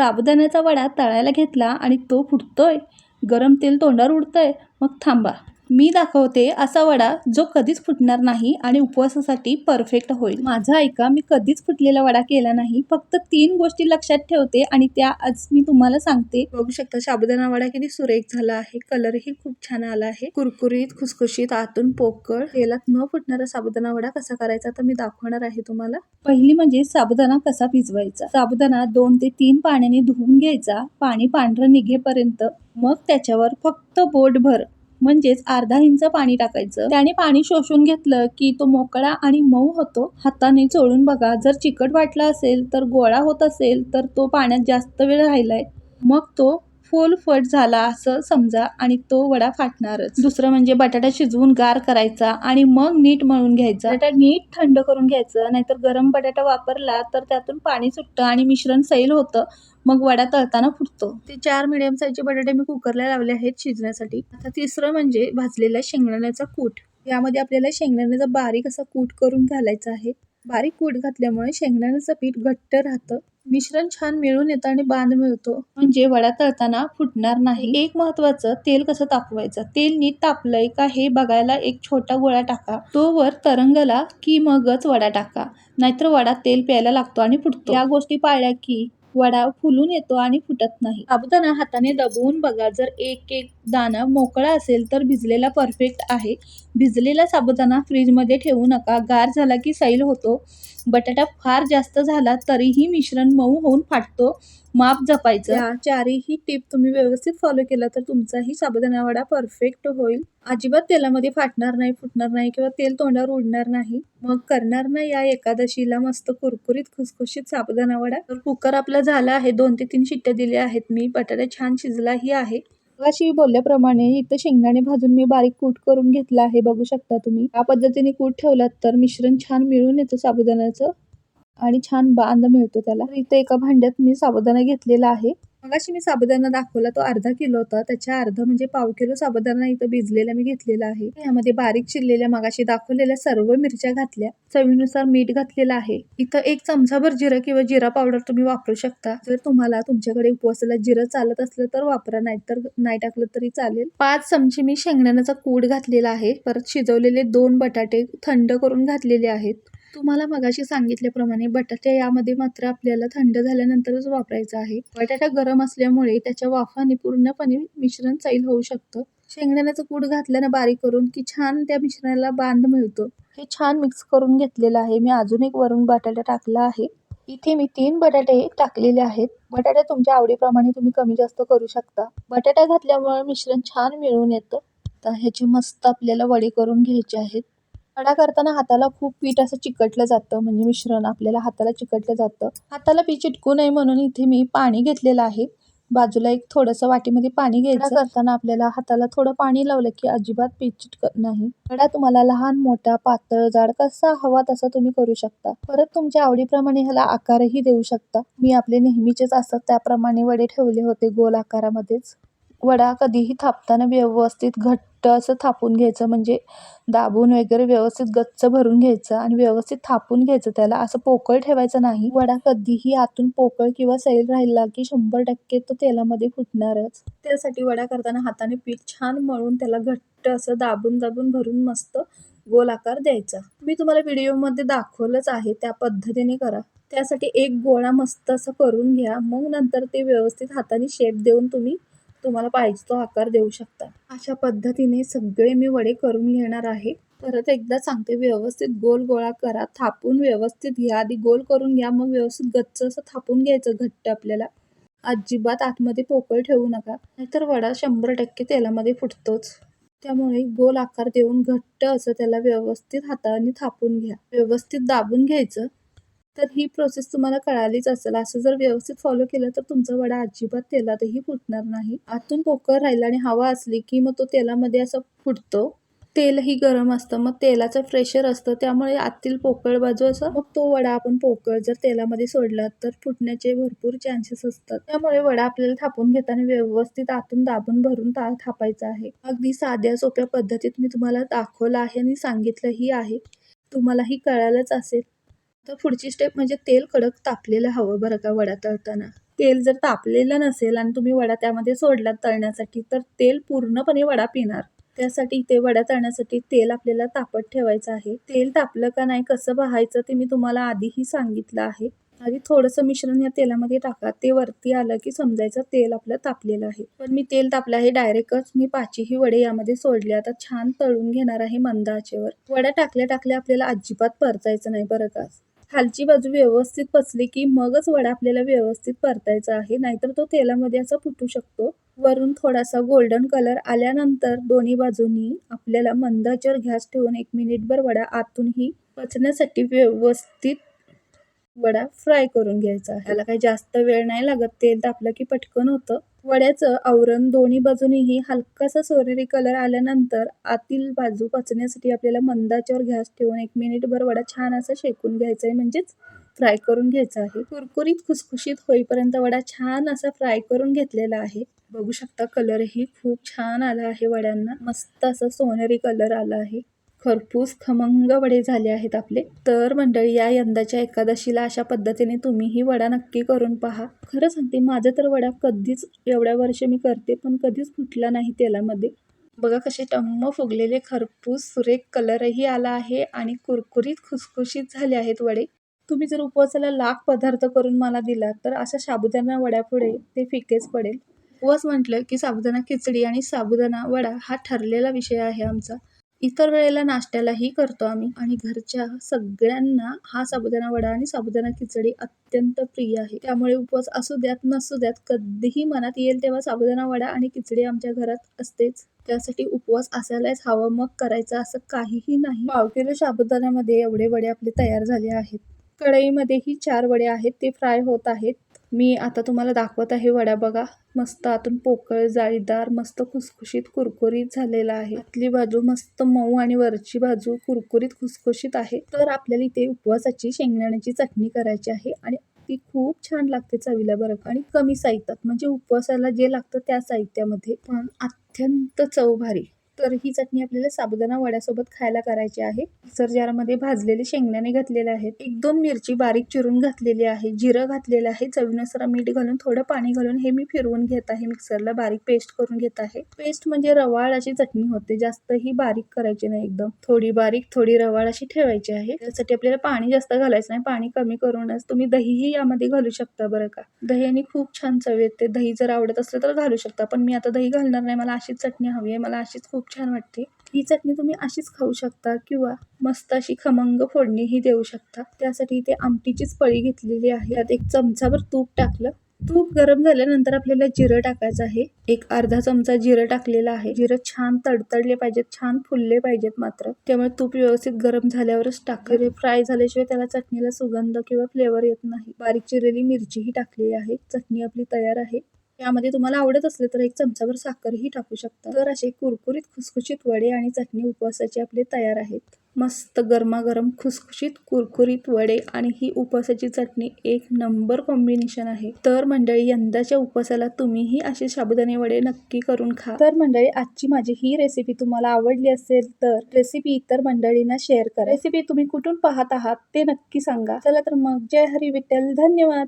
साबुदाण्याचा वडा तळायला घेतला आणि तो फुटतोय. गरम तेल तोंडावर उडतंय. मग थांबा. मी दाखवते असा वडा जो कधीच फुटणार नाही आणि उपवासासाठी परफेक्ट होईल. माझं ऐका मी कधीच फुटलेला वडा केला नाही. फक्त तीन गोष्टी लक्षात ठेवते आणि त्या आज मी तुम्हाला सांगते. बघू शकता साबुदाणा वडा किती सुरेख झाला आहे. कलरही खूप छान आला आहे. कुरकुरीत खुसखुशीत आतून पोकळ. तेलात न फुटणारा साबुदाणा वडा कसा करायचा तर मी दाखवणार आहे तुम्हाला. पहिली म्हणजे साबुदाणा कसा भिजवायचा? साबुदाणा दोन ते तीन पाण्याने धुवून घ्यायचा. पाणी पांढरं निघेपर्यंत. मग त्याच्यावर फक्त बोटभर म्हणजेच अर्धा इंच पाणी टाकायचं. त्याने पाणी शोषून घेतलं की तो मोकळा आणि मऊ होतो. हाताने चोळून बघा जर चिकट वाटला असेल तर गोळा होत असेल तर तो पाण्यात जास्त वेळ राहिलाय. मग तो फोल फट झाला असं समजा आणि तो वडा फाटणारच. दुसरं म्हणजे बटाटा शिजवून गार करायचा आणि मग नीट मळून घ्यायचा. बटाटा नीट थंड करून घ्यायचं नाहीतर गरम बटाटा वापरला तर त्यातून पाणी सुटतं आणि मिश्रण सैल होतं मग वडा तळताना फुटतो. ते चार मिडियम साईजचे बटाटे मी कुकरला लावले आहेत शिजण्यासाठी. आता तिसरं म्हणजे भाजलेला शेंगदाण्याचा कूट. यामध्ये आपल्याला शेंगदाण्याचा बारीक असा कूट करून घालायचा आहे. बारीक कूट घातल्यामुळे शेंगदाण्याचं पीठ घट्ट राहतं. मिश्रण छान मिळून येतं आणि बांध मिळतो. म्हणजे वडा तळताना फुटणार नाही. एक महत्वाचं तेल कसं तापवायचं? तेल नीट तापलंय का हे बघायला एक छोटा गोळा टाका. तो वर तरंगला की मगच वडा टाका. नाहीतर वडा तेल प्यायला लागतो आणि फुटतो. या गोष्टी पाळल्या की वडा फुलून येतो आणि फुटत नाही. साबुदाणा हाताने दबवून बघा. जर एक एक दाणा मोकळा असेल तर भिजलेला परफेक्ट आहे. भिजलेला साबुदाणा फ्रीजमध्ये ठेवू नका. गार झाला की सैल होतो. बटाटा फार जास्त झाला तरीही मिश्रण मऊ होऊन फाटतो. माप जपायचं. चारही टिप तुम्ही व्यवस्थित फॉलो केला तर तुमचाही साबुदाणा वडा परफेक्ट होईल. अजिबात तेलामध्ये फाटणार नाही फुटणार नाही किंवा तेल तोंडावर उडणार नाही. मग करणार ना या एकादशीला मस्त कुरकुरीत खुसखुशीत साबुदाणा वडा. तर कुकर आपला झाला आहे. दोन ते तीन शिट्ट्या दिल्या आहेत. मी बटाटा छान शिजलाही आहे. मगाशी बोलल्याप्रमाणे इथं शेंगदाणे भाजून मी बारीक कूट करून घेतला आहे. बघू शकता तुम्ही. या पद्धतीने कूट ठेवलात तर मिश्रण छान मिळून येतं साबुदाण्याचं आणि छान बांध मिळतो त्याला. इथं एका भांड्यात मी साबुदाणा घेतलेला आहे. मगाशी मी साबुदाणा दाखवला तो अर्धा किलो होता. त्याच्या अर्धा म्हणजे पाव किलो साबुदाणा इथं भिजलेला मी घेतलेला आहे. यामध्ये बारीक चिरलेल्या मगाशी दाखवलेल्या सर्व मिरच्या घातल्या. चवीनुसार मीठ घातलेलं आहे. इथं एक चमचाभर जिरं किंवा जिरा पावडर तुम्ही वापरू शकता. जर तुम्हाला तुमच्याकडे उपवासाला जिरं चालत असलं तर वापरा नाही तर नाही टाकलं तरी चालेल. पाच चमचे मी शेंगदाण्याचा कूड घातलेला आहे. परत शिजवलेले दोन बटाटे थंड करून घातलेले आहेत. तुम्हाला मगाशी सांगितल्याप्रमाणे बटाटे यामध्ये मात्र आपल्याला थंड झाल्यानंतरच वापरायचा आहे. बटाटा गरम असल्यामुळे त्याच्या वाफाने पूर्णपणे मिश्रण सैल होऊ शकतं. शेंगदाण्याचं कूट घातल्यानं बारीक करून की छान त्या मिश्रणाला बांध मिळतो. हे छान मिक्स करून घेतलेलं आहे. मी अजून एक वरून बटाटा टाकला आहे. इथे मी तीन बटाटे टाकलेले आहेत. बटाटे तुमच्या आवडीप्रमाणे तुम्ही कमी जास्त करू शकता. बटाटा घातल्यामुळे मिश्रण छान मिळून येतं. तर ह्याची मस्त आपल्याला वडे करून घ्यायचे आहेत. वडा करताना हाताला खूप पीठ असं चिकटलं जातं. म्हणजे मिश्रण आपल्याला हाताला चिकटलं जातं. हाताला पीठ चिटकू नये म्हणून इथे मी पाणी घेतलेलं आहे. बाजूला एक थोडंसं वाटीमध्ये पाणी घ्यायचं. करताना आपल्याला हाताला थोडं पाणी लावलं की अजिबात पीठ चिटकत नाही. वडा तुम्हाला लहान मोठा पातळ जाड कसा हवा तसा तुम्ही करू शकता. परत तुमच्या आवडीप्रमाणे ह्याला आकारही देऊ शकता. मी आपले नेहमीचेच असतात त्याप्रमाणे वडे ठेवले होते गोल आकारामध्येच. वडा कधीही थापताना व्यवस्थित घट्ट असं थापून घ्यायचं म्हणजे दाबून वगैरे व्यवस्थित गच्च भरून घ्यायचं आणि व्यवस्थित थापून घ्यायचं त्याला. असं पोकळ ठेवायचं नाही. वडा कधीही आतून पोकळ किंवा सैल राहिला की शंभर टक्के तो तेलामध्ये फुटणारच. त्यासाठी वडा करताना हाताने पीठ छान मळून त्याला घट्ट असं दाबून दाबून भरून मस्त गोल आकार द्यायचा. मी तुम्हाला व्हिडिओमध्ये दाखवलंच आहे त्या पद्धतीने करा. त्यासाठी एक गोळा मस्त असं करून घ्या. मग नंतर ते व्यवस्थित हाताने शेप देऊन तुम्ही तुम्हाला पाहिजे तो आकार देऊ शकता. अशा पद्धतीने सगळे मी वडे करून घेणार आहे. परत एकदा सांगते व्यवस्थित गोल गोळा करा. थापून व्यवस्थित घ्या. आधी गोल करून घ्या. मग व्यवस्थित गच्च असं थापून घ्यायचं घट्ट आपल्याला. अजिबात आतमध्ये पोकळ ठेवू नका. नाहीतर वडा शंभर टक्के तेलामध्ये फुटतोच. त्यामुळे गोल आकार देऊन घट्ट असं त्याला व्यवस्थित हाताने थापून घ्या. व्यवस्थित दाबून घ्यायचं. तर ही प्रोसेस तुम्हाला कळालीच असेल. असं जर व्यवस्थित फॉलो केलं तर तुमचा वडा अजिबात तेलातही फुटणार नाही. आतून पोकळ राहिला आणि हवा असली की मग तो तेलामध्ये असं फुटतो. तेलही गरम असतं. मग तेलाचं फ्रेशर असतं. त्यामुळे आतील पोकळ बाजू असं मग तो वडा आपण पोकळ जर तेलामध्ये सोडला तर फुटण्याचे भरपूर चान्सेस असतात. त्यामुळे वडा आपल्याला थापून घेताना व्यवस्थित आतून दाबून भरून ता थापायचा आहे. अगदी साध्या सोप्या पद्धतीत मी तुम्हाला दाखवलं आहे आणि सांगितलंही आहे. तुम्हालाही कळालंच असेल. तर पुढची स्टेप म्हणजे तेल कडक तापलेलं हवं बरं का वडा तळताना. तेल जर तापलेलं नसेल आणि तुम्ही वडा त्यामध्ये सोडलात तळण्यासाठी तर तेल पूर्णपणे वडा पिणार. त्यासाठी ते वडा तळण्यासाठी तेल आपल्याला तापत ठेवायचं आहे. तेल तापलं का नाही कसं पाहायचं ते मी तुम्हाला आधीही सांगितलं आहे. आधी थोडंसं मिश्रण या तेलामध्ये टाका. ते वरती आलं की समजायचं तेल आपलं तापलेलं आहे. पण मी तेल तापलं आहे डायरेक्टच. मी पाचही वडे यामध्ये सोडले. आता छान तळून घेणार आहे मंद आचेवर. वड्या टाकल्या टाकल्या आपल्याला अजिबात परतायचं नाही बरं का. खालची बाजू व्यवस्थित पचली की मगच वडा आपल्याला व्यवस्थित परतायचा आहे. नाहीतर तो तेलामध्ये असा फुटू शकतो. वरून थोडासा गोल्डन कलर आल्यानंतर दोन्ही बाजूनी आपल्याला मंदाचर गॅस ठेवून एक मिनिटभर वडा आतूनही पचण्यासाठी व्यवस्थित वडा फ्राय करून घ्यायचा याला काही जास्त वेळ नाही लागत. तेल तापलं की पटकन होतं. वड्याचं आवरण दोन्ही बाजूनीही हलकासा सोनेरी कलर आल्यानंतर आतील बाजू पचण्यासाठी आपल्याला मंदाच्यावर गॅस ठेवून एक मिनिटभर वडा छान असा शेकून घ्यायचा आहे म्हणजेच फ्राय करून घ्यायचा आहे. कुरकुरीत खुसखुशीत होईपर्यंत वडा छान असा फ्राय करून घेतलेला आहे. बघू शकता कलरही खूप छान आला आहे वड्यांना. मस्त असा सोनेरी कलर आला आहे. खरपूस खमंग वडे झाले आहेत आपले. तर मंडळी या यंदाच्या एकादशीला अशा पद्धतीने तुम्हीही वडा नक्की करून पहा. खरं सांगते माझं तर वडा कधीच एवढ्या वर्ष मी करते पण कधीच फुटला नाही तेलामध्ये. बघा कसे टम्म फुगलेले खरपूस सुरेख कलरही आला आहे आणि कुरकुरीत खुसखुशीत झाले आहेत वडे. तुम्ही जर उपवासाला लाख पदार्थ करून मला दिला तर अशा साबुदाणा वड्यापुढे ते फिकेच पडेल. उपवास म्हटलं की साबुदाणा खिचडी आणि साबुदाणा वडा हा ठरलेला विषय आहे आमचा. इतर वेळेला नाश्त्यालाही करतो आम्ही. आणि घरच्या सगळ्यांना हा साबुदाणा वडा आणि साबुदाणा खिचडी अत्यंत प्रिय आहे. त्यामुळे उपवास असू द्यात नसू द्यात कधीही मनात येईल तेव्हा साबुदाणा वडा आणि खिचडी आमच्या घरात असतेच. त्यासाठी उपवास असायलाच हवा मग करायचा असं काहीही नाही. पाव किलो साबुदाण्यामध्ये एवढे वडे आपले तयार झाले आहेत. कढईमध्येही चार वडे आहेत ते फ्राय होत आहेत. मी आता तुम्हाला दाखवत आहे वडा बघा. मस्त आतून पोकळ जाळीदार मस्त खुसखुशीत कुरकुरीत झालेला आहे. आतली बाजू मस्त मऊ आणि वरची बाजू कुरकुरीत खुसखुशीत आहे. तर आपल्याला इथे उपवासाची शेंगदाण्याची चटणी करायची आहे आणि ती खूप छान लागते चवीला बरं आणि कमी साहित्यात म्हणजे उपवासाला जे लागतं त्या साहित्यामध्ये पण अत्यंत चव भारी तर ही चटणी आपल्याला साबुदाणा वड्यासोबत खायला करायची आहे. मिक्सर जारमध्ये भाजलेले शेंगदाणे घातलेले आहेत. एक दोन मिरची बारीक चिरून घातलेली आहे. जिरं घातलेलं आहे. चवीनुसार मीठ घालून थोडं पाणी घालून हे मी फिरवून घेत आहे. मिक्सरला बारीक पेस्ट करून घेत आहे. पेस्ट म्हणजे रवाळ अशी चटणी होते. जास्त ही बारीक करायची नाही एकदम. थोडी बारीक थोडी रवाळ अशी ठेवायची आहे. त्यासाठी आपल्याला पाणी जास्त घालायचं नाही. पाणी कमी करूनच तुम्ही दहीही यामध्ये घालू शकता बरं का. दही आणि खूप छान चव येते. दही जर आवडत असलं तर घालू शकता. पण मी आता दही घालणार नाही. मला अशीच चटणी हवी आहे. मला अशीच खूप छान वाटते. ही चटणी तुम्ही अशीच खाऊ शकता किंवा मस्त अशी खमंग फोडणीही देऊ शकता. त्यासाठी इथे आमटीचीच पळी घेतलेली आहे. त्यात एक चमचाभर तूप टाकलं. तूप गरम झाल्यानंतर आपल्याला जिरं टाकायचं आहे. एक अर्धा चमचा जिरं टाकलेला आहे. जिरं छान तडतडले पाहिजेत छान फुलले पाहिजेत मात्र. त्यामुळे तूप व्यवस्थित गरम झाल्यावरच टाकले फ्राय झाल्याशिवाय त्याला चटणीला सुगंध किंवा फ्लेवर येत नाही. बारीक चिरलेली मिरचीही टाकलेली आहे. चटणी आपली तयार आहे. यामध्ये तुम्हाला आवडत असले तर एक चमचाभर साखरही टाकू शकता. तर असे कुरकुरीत खुसखुशीत वडे आणि चटणी उपवासाचे आपले तयार आहेत. मस्त गरमागरम खुसखुशीत कुरकुरीत वडे आणि ही उपवासाची चटणी एक नंबर कॉम्बिनेशन आहे. तर मंडळी यंदाच्या उपवासाला तुम्हीही असे साबुदाणे वडे नक्की करून खा. तर मंडळी आजची माझी ही रेसिपी तुम्हाला आवडली असेल तर रेसिपी इतर मंडळींना शेअर करा. रेसिपी तुम्ही कुठून पाहत आहात ते नक्की सांगा. चला तर मग जय हरी विठ्ठल. धन्यवाद!